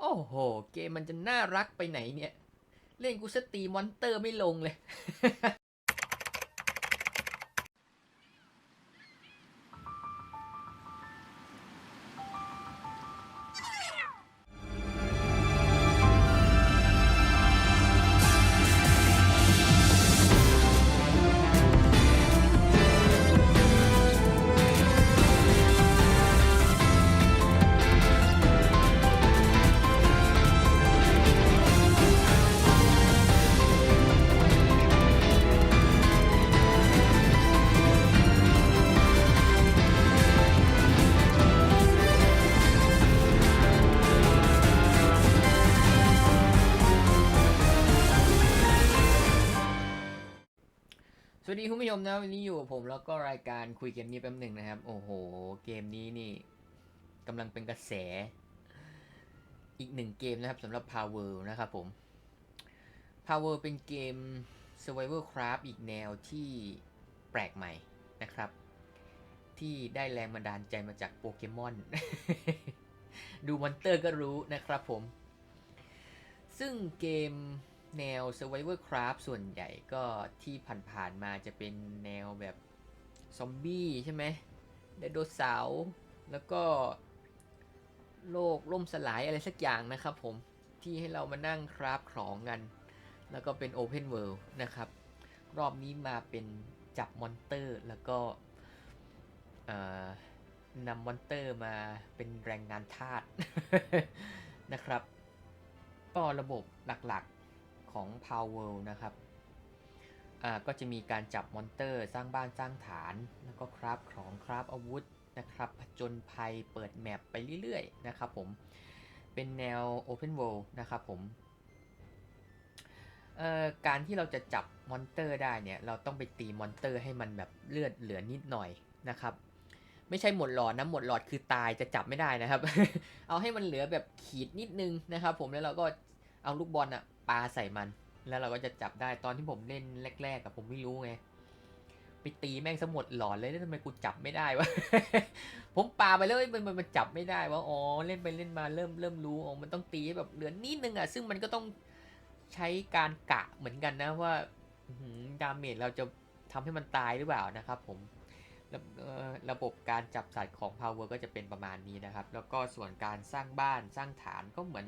โอ้โห เกมมันจะน่ารักไปไหนเนี่ย เล่นกูสตีมอนเตอร์ไม่ลงเลย มนะวันนี้อยู่กับผมแล้วก็รายการคุยเกมนี้แป๊บหนึ่งนะครับ โอ้โห เกมนี้นี่กำลังเป็นกระแส อีกหนึ่งเกมนะครับสำหรับ Power นะครับผม Power เป็นเกม Survival Craft อีกแนวที่แปลกใหม่นะครับ ที่ได้แรงบันดาลใจมาจากโปเกมอน ดูมอนเตอร์ก็รู้นะครับผม ซึ่งเกม แนว Survivor Craft ส่วนใหญ่ก็ที่ผ่านๆมาจะเป็นแนวแบบซอมบี้ใช่ไหมไดโนเสาร์แล้วก็โลกล่มสลายอะไรสักอย่างนะครับผมที่ให้เรามานั่งคราฟของกัน แล้วก็เป็น Open World นะครับ รอบนี้มาเป็นจับมอนเตอร์ แล้วก็นำมอนเตอร์มาเป็นแรงงานทาสนะครับ ก็ระบบหลักๆ ของ Power นะครับก็จะมีการจับมอนเตอร์สร้างบ้านสร้างฐาน แล้วก็คราฟของคราฟอาวุธนะครับผจญภัยเปิดแมปไปเรื่อยๆนะครับผมเป็นแนว Open World นะครับผมการที่เราจะจับมอนเตอร์ได้เนี่ยเราต้องไปตีมอนเตอร์ให้มันแบบเลือดเหลือนิดหน่อยนะครับไม่ใช่หมดหลอดนะหมดหลอดคือตายจะจับไม่ได้นะครับ เอาให้มันเหลือแบบขีดนิดนึงนะครับ ผมแล้วเราก็เอาลูกบอลอะ ปาใส่มัน แล้วเราก็จะจับได้ตอนที่ผมเล่นแรกๆอะผมไม่รู้ไงไปตีแม่งสมดหลอดเลยแล้วทำไมกูจับไม่ได้วะ ผมปาไปแล้วมันมันมันจับไม่ได้วะอ๋อเล่นไปเล่นมาเริ่มเริ่มรู้อ๋อมันต้องตีแบบเหลือนิดนึงอะซึ่งมันก็ต้องใช้การกะเหมือนกันนะว่าดาเมจเราจะทำให้มันตายหรือเปล่านะครับผมระระบบการจับสัตว์ของ Power ก็จะเป็นประมาณนี้นะครับ แล้วก็ส่วนการสร้างบ้านสร้างฐานก็เหมือน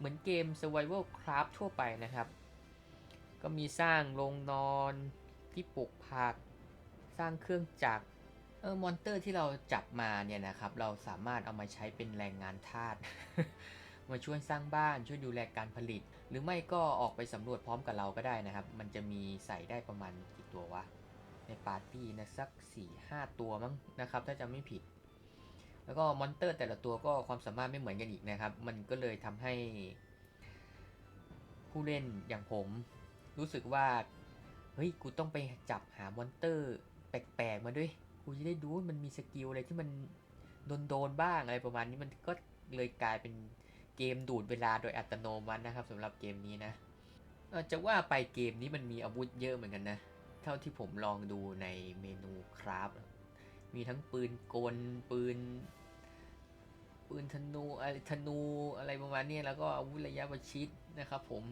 เหมือนเกม Survival Craft ทั่วไปนะครับ ก็มีสร้างโรงนอนที่ปลูกผัก สร้างเครื่องจักรเออมอนเตอร์ที่เราจับมาเนี่ยนะครับ เราสามารถเอามาใช้เป็นแรงงานทาสมาช่วยสร้างบ้านช่วยดูแลการผลิต หรือไม่ก็ออกไปสำรวจพร้อมกับเราก็ได้นะครับ มันจะมีใส่ได้ประมาณกี่ตัววะ ในปาร์ตี้นะสัก 4-5 ตัวมั้งนะครับ ถ้าจำไม่ผิด แล้วก็มอนเตอร์แต่ละตัวก็ความสามารถไม่เหมือนกันอีกนะครับ มันก็เลยทำให้ ผู้เล่นอย่างผม รู้สึกว่า เฮ้ย กูต้องไปจับหามอนเตอร์แปลกๆมาด้วย กูจะได้ดูมันมีสกิลอะไรที่มันโดนๆบ้างอะไรประมาณนี้มันก็เลยกลายเป็นเกมดูดเวลาโดยอัตโนมัตินะครับสำหรับเกมนี้นะอ่อจะว่าไปเกมนี้มันมีอาวุธเยอะเหมือนกันนะ เท่าที่ผมลองดูในเมนูคราฟ มีทั้งปืนกลปืน ปืนธนูอะไรธนูอะไรประมาณนี้แล้วก็อาวุธระยะประชิดนะครับผม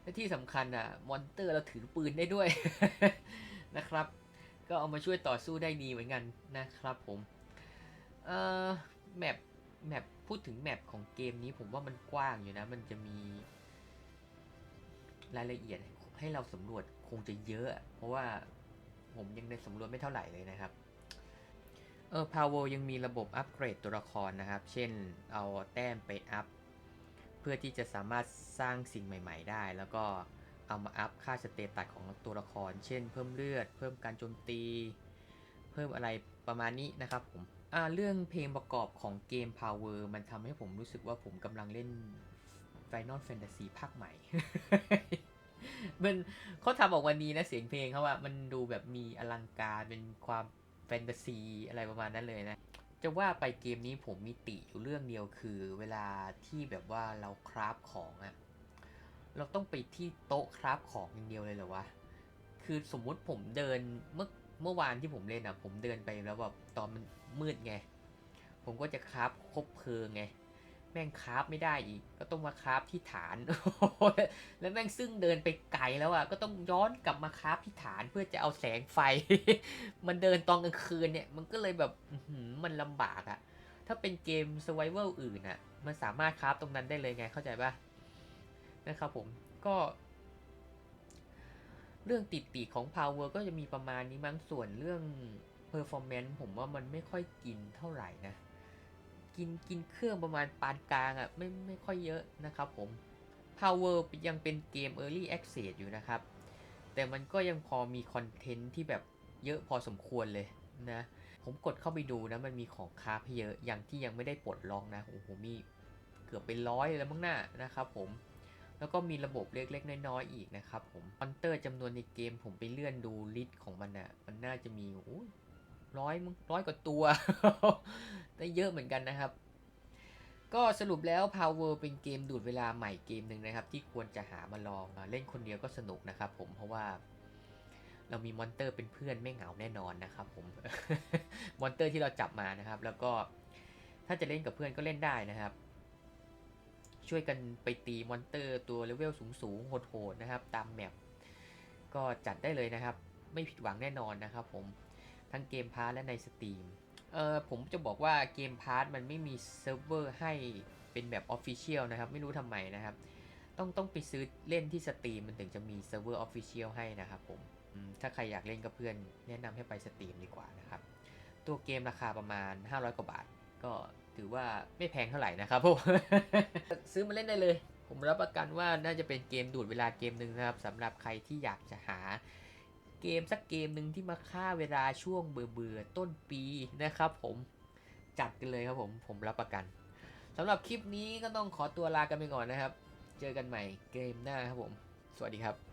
และที่สำคัญอะมอนเตอร์เราถือปืนได้ด้วยนะครับ ก็เอามาช่วยต่อสู้ได้ดีเหมือนกันนะครับผมเอ่อแมปแมปพูดถึงแมปของเกมนี้ผมว่ามันกว้างอยู่นะ มันจะมีรายละเอียดให้เราสำรวจคงจะเยอะ เพราะว่าผมยังได้สำรวจไม่เท่าไหร่เลยนะครับ เออ Power ยังมีระบบอัปเกรดตัวละครนะครับ เช่นเอาแต้มไปอัพ เพื่อที่จะสามารถสร้างสิ่งใหม่ ๆ ได้ แล้วก็เอามาอัพค่าสเตตัสของตัวละคร เช่น เพิ่มเลือด เพิ่มการโจมตี เพิ่มอะไรประมาณนี้นะครับผมอ่าเรื่องเพลงประกอบของเกม Power มันทำให้ผมรู้สึกว่าผมกำลังเล่น Final Fantasy ภาคใหม่ มันเขาทำออกมาดีนะเสียงเพลงเขาอะมันดูแบบมีอลังการเป็นความ แฟนตาซีอะไรประมาณนั้นเลยนะ จะว่าไปเกมนี้ผมมีติอยู่เรื่องเดียวคือ เวลาที่แบบว่าเราคราฟของอะเราต้องไปที่โต๊ะคราฟของอย่างเดียวเลยเหรอวะ คือสมมุติผมเดินเมื่อเมื่อวานที่ผมเล่นอะผมเดินไปแล้วแบบตอนมันมืดไง ผมก็จะคราฟคบเพลิงไง แม่งคราฟไม่ได้อีก ก็ต้องมาคราฟที่ฐาน แล้วแม่งซึ่งเดินไปไกลแล้วอะ ก็ต้องย้อนกลับมาคราฟที่ฐานเพื่อจะเอาแสงไฟ มันเดินตอนกลางคืนเนี่ย มันก็เลยแบบมันลำบากอะ ถ้าเป็นเกม survival อื่นอะ มันสามารถคราฟตรงนั้นได้เลยไง เข้าใจปะนะครับผม ก็ เรื่องติดติของ power ก็จะมีประมาณนี้มั้งส่วนเรื่อง performance ผมว่ามันไม่ค่อยกินเท่าไหร่นะ กินกินเครื่องประมาณปานกลางอะ่ะไม่ไม่ค่อยเยอะนะครับผม Power ยังเป็นเกม Early Access อยู่นะครับ แต่มันก็ยังพอมีคอนเทนต์ที่แบบเยอะพอสมควรเลยนะ ผมกดเข้าไปดูนะมันมีของคราฟให้เยอะอย่างที่ยังไม่ได้ปลดล็อกนะโอ้โหมีเกือบเป็นร้อยแล้วมั้งหน้านะครับผมแล้วก็มีระบบเล็กๆ น้อยๆ อีกนะครับผมมอนเตอร์จำนวนในเกมผมไปเลื่อนดูลิสต์ของมันอะ่ะมันน่าจะมีโอ้ ร้อยมั้งร้อยกว่าตัว ได้เยอะเหมือนกันนะครับ ก็สรุปแล้ว Power เป็นเกมดูดเวลาใหม่เกมหนึ่งนะครับ ที่ควรจะหามาลองเล่นคนเดียวก็สนุกนะครับผมเพราะว่า เรามีมอนเตอร์เป็นเพื่อนไม่เหงาแน่นอนนะครับผมมอนเตอร์ที่เราจับมานะครับ แล้วก็ถ้าจะเล่นกับเพื่อนก็เล่นได้นะครับช่วยกันไปตีมอนเตอร์ตัวเลเวลสูงๆโหดๆนะครับ ตามแมปก็จัดได้เลยนะครับ ไม่ผิดหวังแน่นอนนะครับผม ทั้งเกมพาร์และในสตรีมเออผมจะบอกว่าเกมพาร์ทมันไม่มีเซิร์ฟเวอร์ให้เป็นแบบออฟฟิเชียลนะครับ ไม่รู้ทำไมนะครับ ต้องต้องไปซื้อเล่นที่สตรีมมันถึงจะมีเซิร์ฟเวอร์ออฟฟิเชียลให้นะครับผมอืมถ้าใครอยากเล่นกับเพื่อนแนะนำให้ไปสตรีมดีกว่านะครับ ตัวเกมราคาประมาณ 500 กว่าบาท ก็ถือว่าไม่แพงเท่าไหร่นะครับผมซื้อมาเล่นได้เลย ผมรับประกันว่าน่าจะเป็นเกมดูดเวลาเกมหนึ่งนะครับสำหรับใครที่อยากจะหา เกมสักเกมหนึ่งที่มาฆ่าเวลาช่วงเบื่อเบื่อๆต้นปีนะครับผมจัดกันเลยครับผมผมรับประกันสำหรับคลิปนี้ก็ต้องขอตัวลากันไปก่อนนะครับ เจอกันใหม่เกมหน้าครับผม สวัสดีครับ